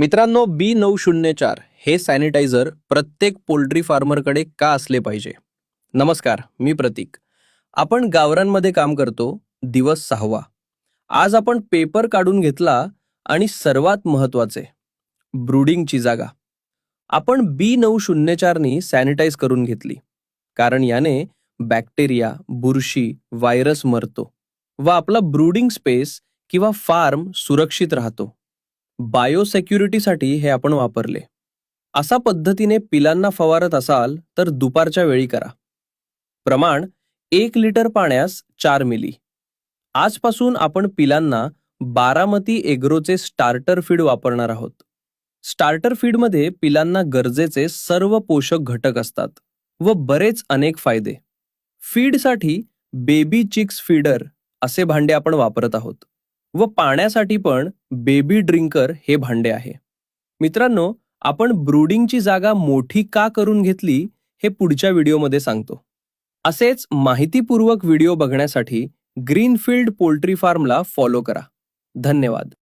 मित्रांनो बी नऊ शून्य चार हे सॅनिटायझर प्रत्येक पोल्ट्री फार्मरकडे का असले पाहिजे? नमस्कार मी प्रतीक. आपण गावरांमध्ये काम करतो दिवस सहावा. आज आपण पेपर काढून घेतला आणि सर्वात महत्त्वाचे ब्रुडिंगची जागा. आपण बी नऊ शून्य चारनी सॅनिटाईज करून घेतली कारण याने बॅक्टेरिया बुरशी व्हायरस मरतो व आपला ब्रुडिंग स्पेस किंवा फार्म सुरक्षित राहतो. बायोसेक्युरिटीसाठी हे आपण वापरले. असा पद्धतीने पिलांना फवारत असाल तर दुपारच्या वेळी करा. प्रमाण एक लिटर पाण्यास चार मिली. आजपासून आपण पिलांना बारामती एग्रोचे स्टार्टर फीड वापरणार आहोत. स्टार्टर फीडमध्ये पिलांना गरजेचे सर्व पोषक घटक असतात व बरेच अनेक फायदे. फीडसाठी बेबी चिक्स फीडर असे भांडे आपण वापरत आहोत. व पाण्यासाठी पण बेबी ड्रिंकर हे भांडे आहे. मित्रांनो आपण ब्रुडिंगची जागा मोठी का करून घेतली हे पुढच्या व्हिडिओमध्ये सांगतो. असेच माहितीपूर्वक व्हिडिओ बघण्यासाठी ग्रीनफील्ड पोल्ट्री फार्मला फॉलो करा. धन्यवाद.